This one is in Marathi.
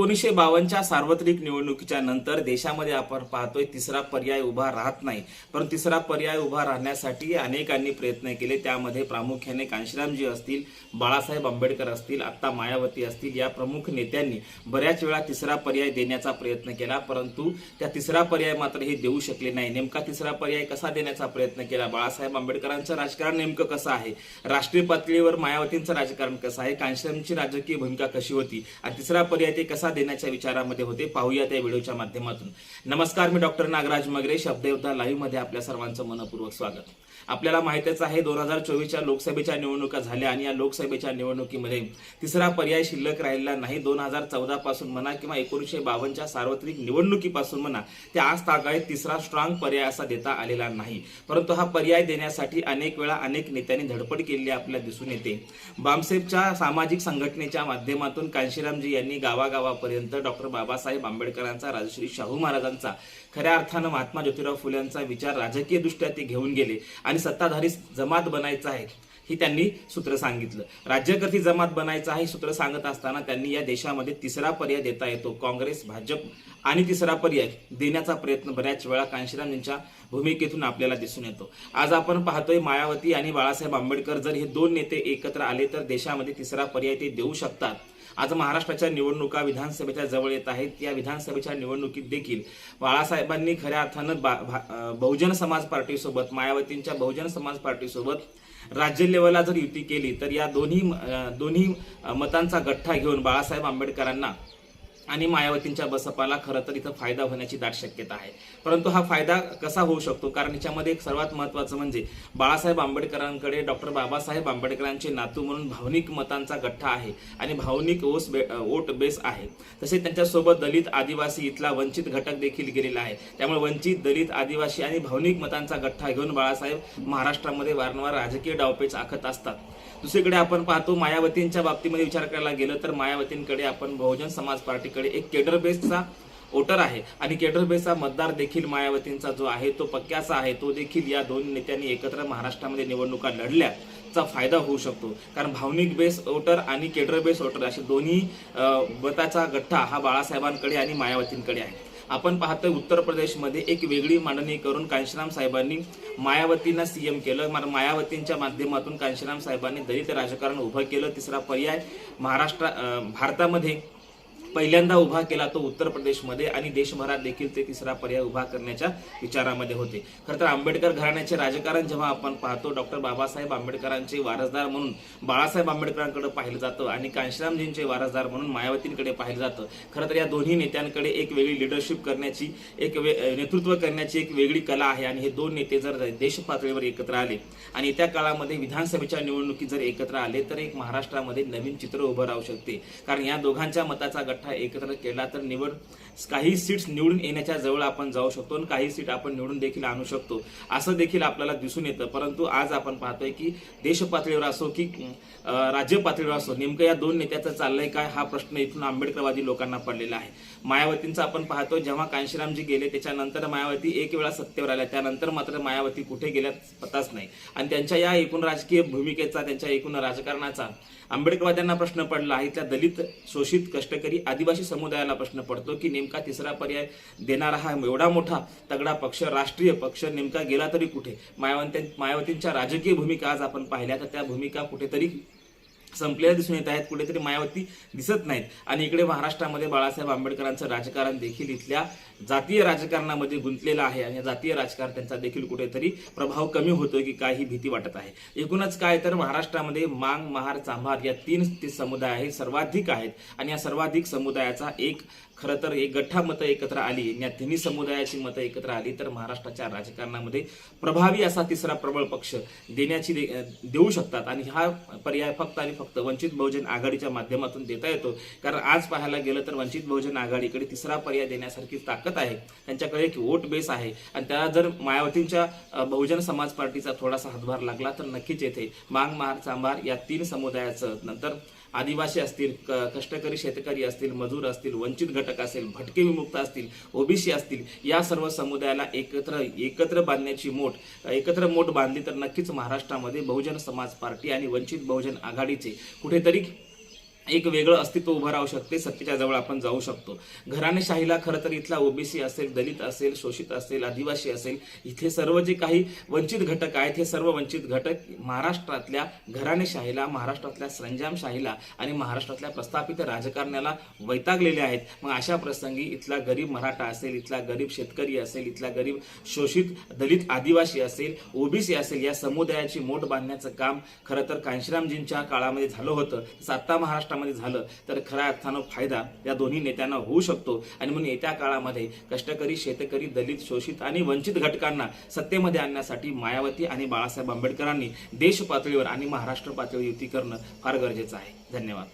एकोणीसशे बावन्नच्या सार्वत्रिक निवडणुकीच्या नंतर देशामध्ये आपण पाहतोय तिसरा पर्याय उभा राहत नाही. पण तिसरा पर्याय उभा राहण्यासाठी अनेकांनी प्रयत्न केले. त्यामध्ये प्रामुख्याने कांशीरामजी असतील बाळासाहेब आंबेडकर असतील आत्ता मायावती असतील या प्रमुख नेत्यांनी बऱ्याच वेळा तिसरा पर्याय देण्याचा प्रयत्न केला. परंतु त्या तिसरा पर्याय मात्र हे देऊ शकले नाही. नेमका तिसरा पर्याय कसा देण्याचा प्रयत्न केला? बाळासाहेब आंबेडकरांचं राजकारण नेमकं कसं आहे? राष्ट्रीय पातळीवर मायावतींचं राजकारण कसं आहे? कांशीरामची राजकीय भूमिका कशी होती? आणि तिसरा पर्याय ते कसा देण्याच्या विचारामध्ये होते. पाहूया त्या व्हिडिओच्या माध्यमातून. नमस्कार मी डॉक्टर नागराज मगरे शब्दयोद्धा लाईव्हमध्ये आपल्या सर्वांचं मनपूर्वक स्वागत. आपल्याला माहितीच आहे दोन हजार चोवीसच्या लोकसभेच्या निवडणुका झाल्या आणि या लोकसभेच्या निवडणुकीमध्ये तिसरा पर्याय शिल्लक राहिला नाही. दोन हजार चौदा पासून म्हणा किंवा एकोणीसशे बावन्नच्या सार्वत्रिक निवडणुकीपासून म्हणा त्या आज तागायत तिसरा स्ट्रॉंग पर्याय असा देता आलेला नाही. परंतु हा पर्याय देण्यासाठी अनेक वेळा अनेक नेत्यांनी धडपड केलेली आपल्याला दिसून येते. बामसेफच्या सामाजिक संघटनेच्या माध्यमातून कांशीरामजी यांनी गावागावापर्यंत डॉक्टर बाबासाहेब आंबेडकरांचा राजश्री शाहू महाराजांचा खऱ्या अर्थानं महात्मा ज्योतिराव फुलेंचा विचार राजकीय दृष्ट्या ते घेऊन गेले आणि सत्ताधारी जमात बनायचा आहे. ही त्यांनी सूत्र सांगितलं. राज्यकर्ती जमात बनायचं आहे हे सूत्र सांगत असताना त्यांनी या देशामध्ये तिसरा पर्याय देता येतो. काँग्रेस भाजप आणि तिसरा पर्याय देण्याचा प्रयत्न बऱ्याच वेळा कांशीराम यांच्या भूमिकेतून आपल्याला दिसून येतो. आज आपण पाहतोय मायावती आणि बाळासाहेब आंबेडकर जर हे दोन नेते एकत्र आले तर देशामध्ये तिसरा पर्याय ते देऊ शकतात. आज महाराष्ट्राच्या निवडणुका विधानसभेच्या जवळ येत आहेत. या विधानसभेच्या निवडणुकीत देखील बाळासाहेबांनी खऱ्या अर्थानं बा- भा- बहुजन समाज पार्टीसोबत मायावतींच्या बहुजन समाज पार्टीसोबत राज्य लेवलला जर युती केली तर या दोन्ही दोन्ही मतांचा गठ्ठा घेऊन बाळासाहेब आंबेडकरांना आणि मायावतींच्या बसपाला खरं तर इथं फायदा होण्याची दाट शक्यता आहे. परंतु हा फायदा कसा होऊ शकतो? कारण याच्यामध्ये एक सर्वात महत्वाचं म्हणजे बाळासाहेब आंबेडकरांकडे डॉक्टर बाबासाहेब आंबेडकरांचे नातू म्हणून भावनिक मतांचा गठ्ठा आहे आणि भावनिक ओस बे वोट बेस आहे. तसेच त्यांच्यासोबत दलित आदिवासी इथला वंचित घटक देखील गेलेला आहे. त्यामुळे वंचित दलित आदिवासी आणि भावनिक मतांचा गठ्ठा घेऊन बाळासाहेब महाराष्ट्रामध्ये वारंवार राजकीय डावपेच आखत असतात. दुसरीकडे आपण पाहतो मायावतींच्या बाबतीमध्ये विचार करायला गेलं तर मायावतींकडे आपण बहुजन समाज पार्टीकडे एक केडर बेसचा वोटर आहे. आणि केडर बेसचा मतदार देखील मायावतींचा जो आहे तो पक्क्याचा आहे. तो देखील या दोन नेत्यांनी एकत्र महाराष्ट्रामध्ये निवडणुका लढल्या चा फायदा होऊ शकतो. कारण भावनिक बेस वोटर आणि केडर बेस वोटर असे दोन्ही मताचा गठ्ठा हा बाळासाहेबांकडे आणि मायावतींकडे आहे. आपण पाहतोय उत्तर प्रदेशमध्ये एक वेगळी मांडणी करून कांशीराम साहेबांनी मायावतींना सीएम केलं. मार- मायावतींच्या माध्यमातून कांशीराम साहेबांनी दलित राजकारण उभं केलं. तिसरा पर्याय महाराष्ट्र भारतामध्ये पहिल्यांदा उभा केला तो उत्तर प्रदेशमध्ये आणि देशभरात देखील ते तिसरा पर्याय उभा करण्याच्या विचारामध्ये होते. खरं तर आंबेडकर घराण्याचे राजकारण जेव्हा आपण पाहतो डॉक्टर बाबासाहेब आंबेडकरांचे वारसदार म्हणून बाळासाहेब आंबेडकरांकडे पाहिलं जातं आणि कांशीरामजींचे वारसदार म्हणून मायावतींकडे पाहिलं जातं. खरं तर या दोन्ही नेत्यांकडे एक वेगळी लिडरशिप करण्याची एक वे नेतृत्व करण्याची एक वेगळी कला आहे आणि हे दोन नेते जर देश पातळीवर एकत्र आले आणि त्या काळामध्ये विधानसभेच्या निवडणुकीत जर एकत्र आले तर एक महाराष्ट्रामध्ये नवीन चित्र उभं राहू शकते. कारण या दोघांच्या मताचा गट गठ्ठा एकत्र केला तर निवड काही सीट्स निवडून येण्याच्या जवळ आपण जाऊ शकतो आणि काही सीट आपण निवडून देखील आणू शकतो. असं देखील आपल्याला दिसून येतं. परंतु आज आपण पाहतोय की देश पातळीवर असो की राज्य पातळीवर असो नेमकं या दोन नेत्याचं चाललंय काय हा प्रश्न इथून आंबेडकरवादी लोकांना पडलेला आहे. मायावतींचा आपण पाहतो जेव्हा कांशीरामजी गेले त्याच्यानंतर मायावती एक वेळा सत्तेवर आल्या. त्यानंतर मात्र मायावती कुठे गेल्या पताच नाही. आणि त्यांच्या या एकूण राजकीय भूमिकेचा त्यांच्या एकूण राजकारणाचा आंबेडकरवाद्यांना प्रश्न पडला. आहे त्या दलित शोषित कष्टकरी आदिवासी समुदायाला प्रश्न पडतो की नेमका तिसरा पर्याय देणारा हा एवढा मोठा तगडा पक्ष राष्ट्रीय पक्ष नेमका गेला तरी कुठे? मायावती मायावतींच्या राजकीय भूमिका आज आपण पाहिल्या तर त्या भूमिका कुठेतरी संपलेल्या दिसून येत आहेत. कुठेतरी मायावती दिसत नाहीत. आणि इकडे महाराष्ट्रामध्ये बाळासाहेब आंबेडकरांचं राजकारण देखील इथल्या जातीय राजकारणामध्ये गुंतलेलं आहे. आणि जातीय राजकारण त्यांचा देखील कुठेतरी प्रभाव कमी होतोय की काही भीती वाटत आहे. एकूणच काय तर महाराष्ट्रामध्ये मांग महार चांभार या तीन ते समुदाय आहेत सर्वाधिक आहेत. आणि या सर्वाधिक समुदायाचा एक खरं तर एक गठ्ठा मतं एकत्र आली. या तिन्ही समुदायाची मतं एकत्र आली तर महाराष्ट्राच्या राजकारणामध्ये प्रभावी असा तिसरा प्रबळ पक्ष देण्याची देऊ शकतात. आणि हा पर्याय फक्त आणि फक्त वंचित बहुजन आघाडीच्या माध्यमातून देता येतो. कारण आज पाहायला गेलं तर वंचित बहुजन आघाडीकडे तिसरा पर्याय देण्यासारखी ताकद आहे. त्यांच्याकडे एक वोट बेस आहे. आणि त्याला जर मायावतींच्या बहुजन समाज पार्टीचा थोडासा हातभार लागला तर नक्कीच येथे मांग महार चांभार या तीन समुदायाचं नंतर आदिवासी असतील क- कष्टकरी शेतकरी असतील मजूर असतील वंचित घटक असेल भटके विमुक्त असतील ओबीसी असतील या सर्व समुदायाला एकत्र एकत्र बांधण्याची मोठ एकत्र मोठ बांधली तर नक्कीच महाराष्ट्रामध्ये बहुजन समाज पार्टी आणि वंचित बहुजन आघाडीचे कुठेतरी एक वेगळं अस्तित्व उभं राहू शकते सत्तेच्या जवळ आपण जाऊ शकतो. घराणेशाहीला खरं तर इथला ओबीसी असेल दलित असेल शोषित असेल आदिवासी असेल इथे सर्व जे काही वंचित घटक आहेत हे सर्व वंचित घटक महाराष्ट्रातल्या घराणेशाहीला महाराष्ट्रातल्या संजामशाहीला आणि महाराष्ट्रातल्या प्रस्थापित राजकारण्याला वैतागलेले आहेत. मग अशा प्रसंगी इथला गरीब मराठा असेल इथला गरीब शेतकरी असेल इथला गरीब शोषित दलित आदिवासी असेल ओबीसी असेल या समुदायाची मोठ बांधण्याचं काम खरं तर कांशीरामजींच्या काळामध्ये झालं होतं. तसं महाराष्ट्र महाराष्ट्रामध्ये झालं तर खऱ्या अर्थानं फायदा या दोन्ही नेत्यांना होऊ शकतो. आणि म्हणून येत्या काळामध्ये कष्टकरी शेतकरी दलित शोषित आणि वंचित घटकांना सत्तेमध्ये आणण्यासाठी मायावती आणि बाळासाहेब आंबेडकरांनी देश पातळीवर आणि महाराष्ट्र पातळीवर युती करणं फार गरजेचं आहे. धन्यवाद.